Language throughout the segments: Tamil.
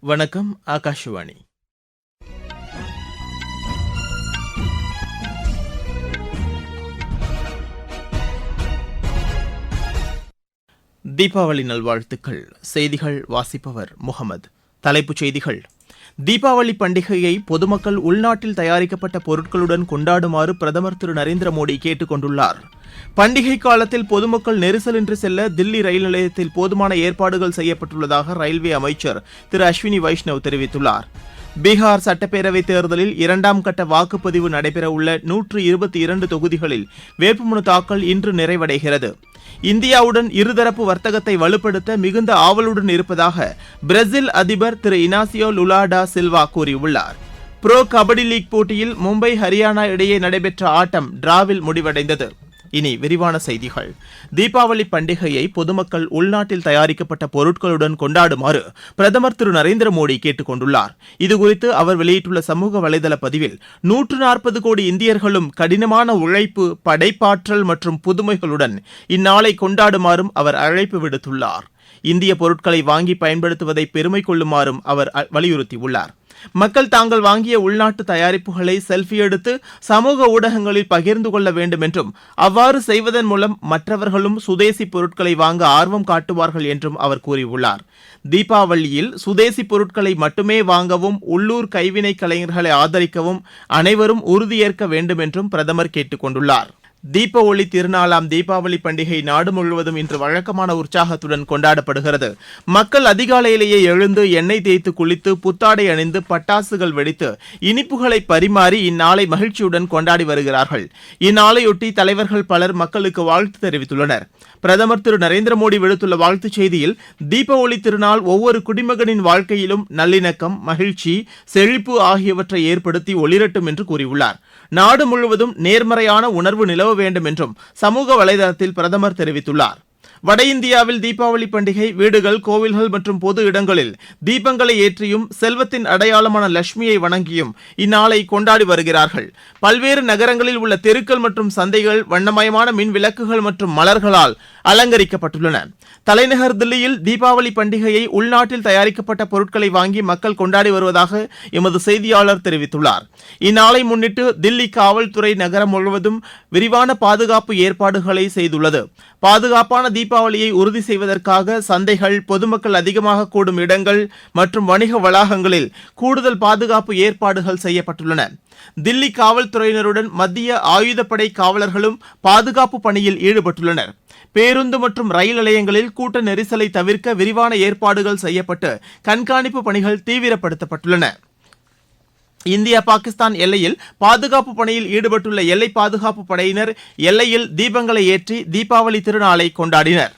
வணக்கம் ஆகாஷவாணி. தீபாவளி நல்வாழ்த்துக்கள். செய்திகள் வாசிப்பவர் முகமது. தலைப்புச் செய்திகள். தீபாவளி பண்டிகையை பொதுமக்கள் உள்நாட்டில் தயாரிக்கப்பட்ட பொருட்களுடன் கொண்டாடுமாறு பிரதமர் திரு நரேந்திர மோடி கேட்டுக் கொண்டுள்ளார். பண்டிகை காலத்தில் பொதுமக்கள் நெரிசலின்றி செல்ல தில்லி ரயில் நிலையத்தில் போதுமான ஏற்பாடுகள் செய்யப்பட்டுள்ளதாக ரயில்வே அமைச்சர் திரு அஸ்வினி வைஷ்ணவ் தெரிவித்துள்ளார். பீகார் சட்டப்பேரவைத் தேர்தலில் இரண்டாம் கட்ட வாக்குப்பதிவு நடைபெறவுள்ள நூற்று இருபத்தி இரண்டு தொகுதிகளில் வேட்புமனு தாக்கல் இன்று நிறைவடைகிறது. இந்தியாவுடன் இருதரப்பு வர்த்தகத்தை வலுப்படுத்த மிகுந்த ஆவலுடன் இருப்பதாக பிரேசில் அதிபர் திரு இனாசியோ லுலாடா சில்வா கூறியுள்ளார். புரோ கபடி லீக் போட்டியில் மும்பை ஹரியானா இடையே நடைபெற்ற ஆட்டம் டிராவில் முடிவடைந்தது. இனி விரிவான செய்திகள். தீபாவளி பண்டிகையை பொதுமக்கள் உள்நாட்டில் தயாரிக்கப்பட்ட பொருட்களுடன் கொண்டாடுமாறு பிரதமர் திரு நரேந்திர மோடி கேட்டுக் கொண்டுள்ளார் இதுகுறித்து அவர் வெளியிட்டுள்ள சமூக வலைதள பதிவில் நூற்று நாற்பது கோடி இந்தியர்களும் கடினமான உழைப்பு படைப்பாற்றல் மற்றும் புதுமைகளுடன் இந்நாளை கொண்டாடுமாறும் அவர் அழைப்பு விடுத்துள்ளார். இந்திய பொருட்களை வாங்கி பயன்படுத்துவதை பெருமை கொள்ளுமாறும் அவர் அ- வலியுறுத்தியுள்ளார். மக்கள் தாங்கள் வாங்கிய உள்நாட்டு தயாரிப்புகளை செல்ஃபி எடுத்து சமூக ஊடகங்களில் பகிர்ந்து கொள்ள வேண்டும் என்றும் அவ்வாறு செய்வதன் மூலம் மற்றவர்களும் சுதேசி பொருட்களை வாங்க ஆர்வம் காட்டுவார்கள் என்றும் அவர் கூறியுள்ளார். தீபாவளியில் சுதேசி பொருட்களை மட்டுமே வாங்கவும் உள்ளூர் கைவினை கலைஞர்களை ஆதரிக்கவும் அனைவரும் உறுதியேற்க வேண்டும் என்றும் பிரதமர் கேட்டுக் கொண்டுள்ளார். தீப ஒளி திருநாளாம் தீபாவளி பண்டிகை நாடு முழுவதும் இன்று வழக்கமான உற்சாகத்துடன் கொண்டாடப்படுகிறது. மக்கள் அதிகாலையிலேயே எழுந்து எண்ணெய் தேய்த்து குளித்து புத்தாடை அணிந்து பட்டாசுகள் வெடித்து இனிப்புகளை பரிமாறி இந்நாளை மகிழ்ச்சியுடன் கொண்டாடி வருகிறார்கள். இந்நாளையொட்டி தலைவர்கள் பலர் மக்களுக்கு வாழ்த்து தெரிவித்துள்ளனர். பிரதமர் திரு நரேந்திர மோடி விடுத்துள்ள வாழ்த்துச் செய்தியில் தீப ஒளி திருநாள் ஒவ்வொரு குடிமகனின் வாழ்க்கையிலும் நல்லிணக்கம் மகிழ்ச்சி செழிப்பு ஆகியவற்றை ஏற்படுத்தி ஒளிரட்டும் என்று கூறியுள்ளார். நாடு முழுவதும் நேர்மறையான உணர்வு நிலவ வேண்டும் என்றும் சமூக வலைதளத்தில் பிரதமர் தெரிவித்துள்ளார். வட இந்தியாவில் தீபாவளி பண்டிகை வீடுகள் கோவில்கள் மற்றும் பொது இடங்களில் தீபங்களை ஏற்றியும் செல்வத்தின் அடையாளமான லட்சுமியை வணங்கியும் இந்நாளை கொண்டாடி வருகிறார்கள். பல்வேறு நகரங்களில் உள்ள தெருக்கள் மற்றும் சந்தைகள் வண்ணமயமான மின் விளக்குகள் மற்றும் மலர்களால் அலங்கரிக்கப்பட்டுள்ளன. தலைநகர் தில்லியில் தீபாவளி பண்டிகையை உள்நாட்டில் தயாரிக்கப்பட்ட பொருட்களை வாங்கி மக்கள் கொண்டாடி வருவதாக எமது செய்தியாளர் தெரிவித்துள்ளார். இந்நாளை முன்னிட்டு தில்லி காவல்துறை நகரம் முழுவதும் விரிவான பாதுகாப்பு ஏற்பாடுகளை செய்துள்ளது. பாதுகாப்பான தீப தீபாவளியை உறுதி செய்வதற்காக சந்தைகள் பொதுமக்கள் அதிகமாக கூடும் இடங்கள் மற்றும் வணிக வளாகங்களில் கூடுதல் பாதுகாப்பு ஏற்பாடுகள் செய்யப்பட்டுள்ளன. தில்லி காவல்துறையினருடன் மத்திய ஆயுதப்படை காவலர்களும் பாதுகாப்பு பணியில் ஈடுபட்டுள்ளனர். பேருந்து மற்றும் ரயில் நிலையங்களில் கூட்ட நெரிசலை தவிர்க்க விரிவான ஏற்பாடுகள் செய்யப்பட்டு கண்காணிப்பு பணிகள் தீவிரப்படுத்தப்பட்டுள்ளன. இந்தியா பாகிஸ்தான் எல்லையில் பாதுகாப்பு பணியில் ஈடுபட்டுள்ள எல்லை பாதுகாப்பு படையினர் எல்லையில் தீபங்களை ஏற்றி தீபாவளி திருநாளை கொண்டாடினர்.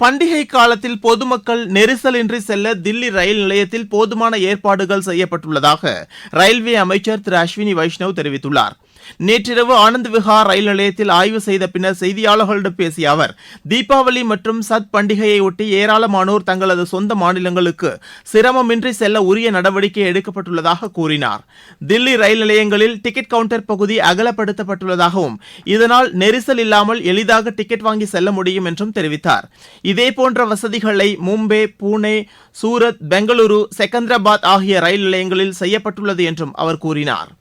பண்டிகை காலத்தில் பொதுமக்கள் நெரிசலின்றி செல்ல தில்லி ரயில் நிலையத்தில் போதுமான ஏற்பாடுகள் செய்யப்பட்டுள்ளதாக ரயில்வே அமைச்சர் திரு அஸ்வினி வைஷ்ணவ் தெரிவித்துள்ளார். நேற்றிரவு ஆனந்த் விஹார் ரயில் நிலையத்தில் ஆய்வு செய்த பின்னர் செய்தியாளர்களிடம் பேசிய அவர் தீபாவளி மற்றும் சத் பண்டிகையை ஒட்டி ஏராளமானோர் தங்களது சொந்த மாநிலங்களுக்கு சிரமமின்றி செல்ல உரிய நடவடிக்கை எடுக்கப்பட்டுள்ளதாக கூறினார். தில்லி ரயில் நிலையங்களில் டிக்கெட் கவுண்டர் பகுதி அகலப்படுத்தப்பட்டுள்ளதாகவும் இதனால் நெரிசல் இல்லாமல் எளிதாக டிக்கெட் வாங்கி செல்ல முடியும் என்றும் தெரிவித்தார். இதேபோன்ற வசதிகளை மும்பை புனே சூரத் பெங்களூரு செகந்திராபாத் ஆகிய ரயில் நிலையங்களில் செய்யப்பட்டுள்ளது என்றும் அவர் கூறினார்.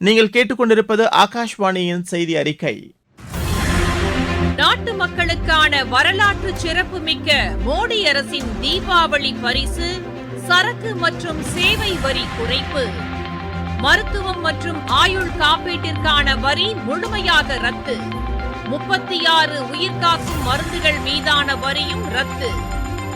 நீங்கள் கேட்டுக்கொண்டிருப்பது ஆகாஷ்வாணியின் செய்தி அறிக்கை. நாட்டு மக்களுக்கான வரலாற்று சிறப்புமிக்க மோடி அரசின் தீபாவளி பரிசு சரக்கு மற்றும் சேவை வரி குறைப்பு. மருத்துவம் மற்றும் ஆயுள் காப்பீட்டிற்கான வரி முழுமையாக ரத்து. முப்பத்தி ஆறு உயிர்காக்கும் மருந்துகள் மீதான வரியும் ரத்து.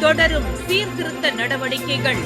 தொடரும் சீர்திருத்த நடவடிக்கைகள்.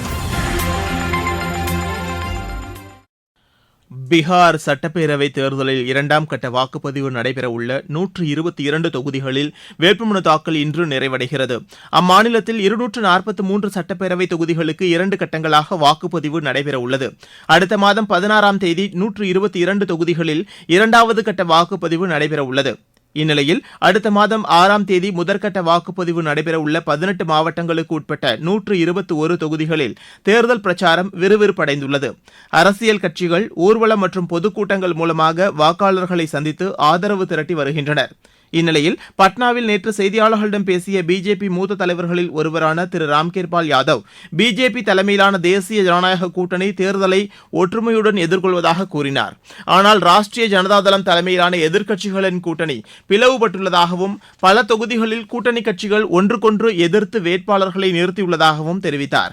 பீகார் சட்டப்பேரவை தேர்தலில் இரண்டாம் கட்ட வாக்குப்பதிவு நடைபெறவுள்ள நூற்று இருபத்தி இரண்டு தொகுதிகளில் வேட்புமனு தாக்கல் இன்று நிறைவடைகிறது. அம்மாநிலத்தில் இருநூற்று நாற்பத்தி மூன்று சட்டப்பேரவை தொகுதிகளுக்கு இரண்டு கட்டங்களாக வாக்குப்பதிவு நடைபெறவுள்ளது. அடுத்த மாதம் பதினாறாம் தேதி நூற்று இருபத்தி இரண்டு தொகுதிகளில் இரண்டாவது கட்ட வாக்குப்பதிவு நடைபெறவுள்ளது. இந்நிலையில் அடுத்த மாதம் ஆறாம் தேதி முதற்கட்ட வாக்குப்பதிவு நடைபெறவுள்ள பதினெட்டு மாவட்டங்களுக்கு உட்பட்ட நூற்று இருபத்தி ஒரு தொகுதிகளில் தேர்தல் பிரச்சாரம் விறுவிறுப்படைந்துள்ளது. அரசியல் கட்சிகள் ஊர்வலம் மற்றும் பொதுக்கூட்டங்கள் மூலமாக வாக்காளர்களை சந்தித்து ஆதரவு திரட்டி வருகின்றனர். இந்நிலையில் பட்னாவில் நேற்று செய்தியாளர்களிடம் பேசிய பிஜேபி மூத்த தலைவர்களில் ஒருவரான திரு ராம்கேர்பால் யாதவ் பிஜேபி தலைமையிலான தேசிய ஜனநாயக கூட்டணி தேர்தலை ஒற்றுமையுடன் எதிர்கொள்வதாக கூறினார். ஆனால் ராஷ்டிரிய ஜனதாதளம் தலைமையிலான எதிர்க்கட்சிகளின் கூட்டணி பிளவுபட்டுள்ளதாகவும் பல தொகுதிகளில் கூட்டணி கட்சிகள் ஒன்றுக்கொன்று எதிர்த்து வேட்பாளர்களை நிறுத்தியுள்ளதாகவும் தெரிவித்தார்.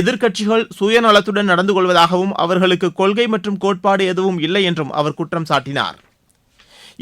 எதிர்க்கட்சிகள் சுயநலத்துடன் நடந்து கொள்வதாகவும் அவர்களுக்கு கொள்கை மற்றும் கோட்பாடு எதுவும் இல்லை என்றும் அவர் குற்றம் சாட்டினார்.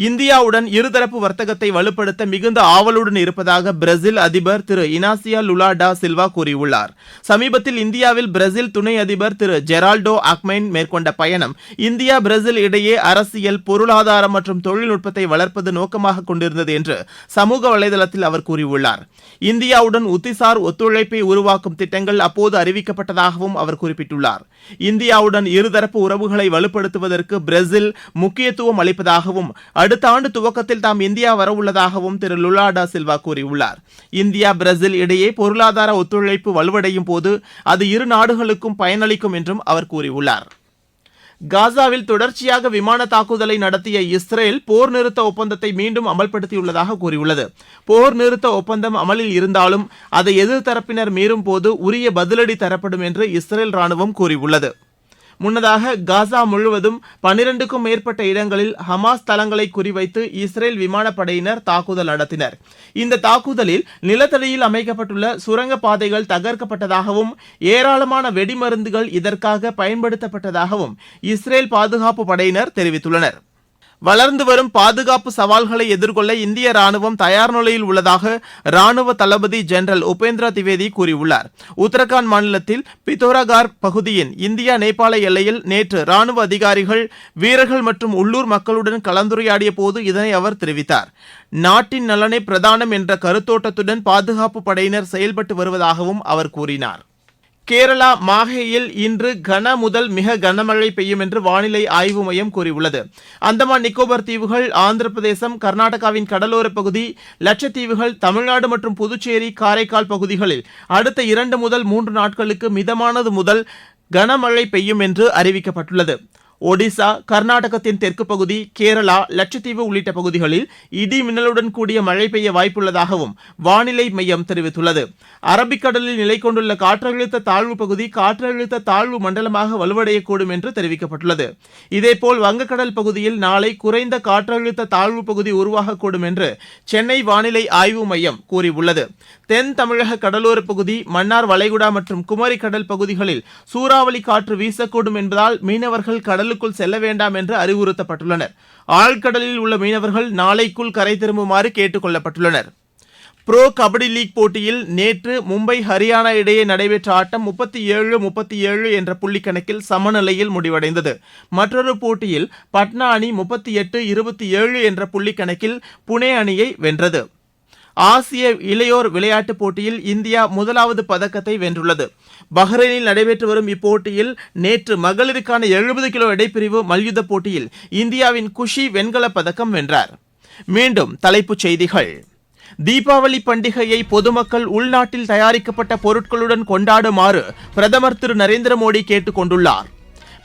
இந்தியாவுடன் இருதரப்பு வர்த்தகத்தை வலுப்படுத்த மிகுந்த ஆவலுடன் இருப்பதாக பிரேசில் அதிபர் திரு இனாசியா லுலா டா சில்வா கூறியுள்ளார். சமீபத்தில் இந்தியாவில் பிரேசில் துணை அதிபர் திரு ஜெரால்டோ அக்மைன் மேற்கொண்ட பயணம் இந்தியா பிரேசில் இடையே அரசியல் பொருளாதாரம் மற்றும் தொழில்நுட்பத்தை வளர்ப்பது நோக்கமாக கொண்டிருந்தது என்று சமூக வலைதளத்தில் அவர் கூறியுள்ளார். இந்தியாவுடன் உத்திசார் ஒத்துழைப்பை உருவாக்கும் திட்டங்கள் அப்போது அறிவிக்கப்பட்டதாகவும் அவர் குறிப்பிட்டுள்ளார். இந்தியாவுடன் இருதரப்பு உறவுகளை வலுப்படுத்துவதற்கு பிரேசில் முக்கியத்துவம் அளிப்பதாகவும் அடுத்த ஆண்டு துவக்கத்தில் தாம் இந்தியா வரவுள்ளதாகவும் திரு லுலாடா சில்வா கூறியுள்ளார். இந்தியா பிரேசில் இடையே பொருளாதார ஒத்துழைப்பு வலுவடையும் போது அது இரு நாடுகளுக்கும் பயனளிக்கும் என்றும் அவர் கூறியுள்ளார். காசாவில் தொடர்ச்சியாக விமான தாக்குதலை நடத்திய இஸ்ரேல் போர் நிறுத்த ஒப்பந்தத்தை மீண்டும் அமல்படுத்தியுள்ளதாக கூறியுள்ளது. போர் நிறுத்த ஒப்பந்தம் அமலில் இருந்தாலும் அதை எதிர்த்தரப்பினர் மீறும் போது உரிய பதிலடி தரப்படும் என்று இஸ்ரேல் ராணுவம் கூறியுள்ளது. முன்னதாக காசா முழுவதும் பனிரெண்டுக்கும் மேற்பட்ட இடங்களில் ஹமாஸ் தளங்களை குறிவைத்து இஸ்ரேல் விமானப்படையினர் தாக்குதல் நடத்தினர். இந்த தாக்குதலில் நிலத்தடியில் அமைக்கப்பட்டுள்ள சுரங்க பாதைகள் தகர்க்கப்பட்டதாகவும் ஏராளமான வெடிமருந்துகள் இதற்காக பயன்படுத்தப்பட்டதாகவும் இஸ்ரேல் பாதுகாப்பு படையினர் தெரிவித்துள்ளனர். வளர்ந்து வரும் பாதுகாப்பு சவால்களை எதிர்கொள்ள இந்திய ராணுவம் தயார் நிலையில் உள்ளதாக ராணுவ தளபதி ஜெனரல் உபேந்திரா திவேதி கூறியுள்ளார். உத்தரகாண்ட் மாநிலத்தில் பித்தோராகார் பகுதியின் இந்தியா நேபாள எல்லையில் நேற்று ராணுவ அதிகாரிகள் வீரர்கள் மற்றும் உள்ளூர் மக்களுடன் கலந்துரையாடிய போது இதனை அவர் தெரிவித்தார். நாட்டின் நலனை பிரதானம் என்ற கருத்தோட்டத்துடன் பாதுகாப்பு படையினர் செயல்பட்டு வருவதாகவும் அவர் கூறினார். கேரளா மாஹேயில் இன்று கன முதல் மிக கனமழை பெய்யும் என்று வானிலை ஆய்வு மையம் கூறியுள்ளது. அந்தமான் நிக்கோபார் தீவுகள் ஆந்திர பிரதேசம் கர்நாடகாவின் கடலோர பகுதி லட்சத்தீவுகள் தமிழ்நாடு மற்றும் புதுச்சேரி காரைக்கால் பகுதிகளில் அடுத்த இரண்டு முதல் மூன்று நாட்களுக்கு மிதமானது முதல் கனமழை பெய்யும் என்று அறிவிக்கப்பட்டுள்ளது. ஒடிசா கர்நாடகத்தின் தெற்கு பகுதி கேரளா லட்சத்தீவு உள்ளிட்ட பகுதிகளில் இடி மின்னலுடன் கூடிய மழை பெய்ய வாய்ப்புள்ளதாகவும் வானிலை மையம் தெரிவித்துள்ளது. அரபிக்கடலில் நிலை கொண்டுள்ள காற்றழுத்த தாழ்வு பகுதி காற்றழுத்த தாழ்வு மண்டலமாக வலுவடையக்கூடும் என்று தெரிவிக்கப்பட்டுள்ளது. இதேபோல் வங்கக்கடல் பகுதியில் நாளை குறைந்த காற்றழுத்த தாழ்வு பகுதி உருவாகக்கூடும் என்று சென்னை வானிலை ஆய்வு மையம் கூறியுள்ளது. தென் தமிழக கடலோர பகுதி மன்னார் வளைகுடா மற்றும் குமரி கடல் பகுதிகளில் சூறாவளி காற்று வீசக்கூடும் என்பதால் மீனவர்கள் கடல் கடலுக்குள் செல்ல வேண்டாம் என்று அறிவுறுத்தப்பட்டுள்ளனர். ஆழ்கடலில் உள்ள மீனவர்கள் நாளைக்குள் கரை திரும்புமாறு கேட்டுக் கொள்ளப்பட்டுள்ளனர். ப்ரோ கபடி லீக் போட்டியில் நேற்று மும்பை ஹரியானா இடையே நடைபெற்ற ஆட்டம் முப்பத்தி ஏழு முப்பத்தி ஏழு என்ற புள்ளி கணக்கில் சமநிலையில் முடிவடைந்தது. மற்றொரு போட்டியில் பட்னா அணி முப்பத்தி எட்டு இருபத்தி ஏழு என்ற புள்ளி கணக்கில் புனே அணியை வென்றது. ஆசிய இளையோர் விளையாட்டுப் போட்டியில் இந்தியா முதலாவது பதக்கத்தை வென்றுள்ளது. பஹ்ரைனில் நடைபெற்று வரும் இப்போட்டியில் நேற்று மகளிருக்கான எழுபது கிலோ இடைப்பிரிவு மல்யுத்த போட்டியில் இந்தியாவின் குஷி வெண்கலப் பதக்கம் வென்றார். மீண்டும் தலைப்புச் செய்திகள். தீபாவளி பண்டிகையை பொதுமக்கள் உள்நாட்டில் தயாரிக்கப்பட்ட பொருட்களுடன் கொண்டாடுமாறு பிரதமர் திரு நரேந்திர மோடி கேட்டுக் கொண்டுள்ளார்.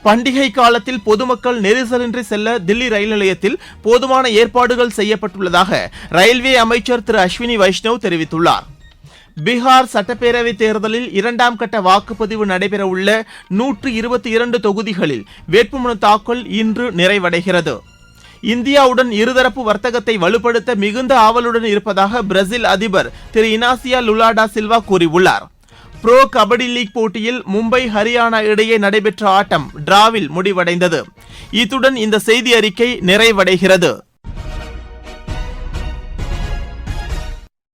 பண்டிகை காலத்தில் பொதுமக்கள் நெரிசலின்றி செல்ல தில்லி ரயில் நிலையத்தில் போதுமான ஏற்பாடுகள் செய்யப்பட்டுள்ளதாக ரயில்வே அமைச்சர் திரு அஸ்வினி வைஷ்ணவ் தெரிவித்துள்ளார். பீகார் சட்டப்பேரவை தேர்தலில் இரண்டாம் கட்ட வாக்குப்பதிவு நடைபெறவுள்ள நூற்று இருபத்தி இரண்டு தொகுதிகளில் வேட்புமனு தாக்கல் இன்று நிறைவடைகிறது. இந்தியாவுடன் இருதரப்பு வர்த்தகத்தை வலுப்படுத்த மிகுந்த ஆவலுடன் இருப்பதாக பிரேசில் அதிபர் திரு இனாசியா லுலாடா சில்வா கூறியுள்ளார். ப்ரோ கபடி லீக் போட்டியில் மும்பை ஹரியானா இடையே நடைபெற்ற ஆட்டம் டிராவில் முடிவடைந்தது. இத்துடன் இந்த செய்தி அறிக்கை நிறைவடைகிறது.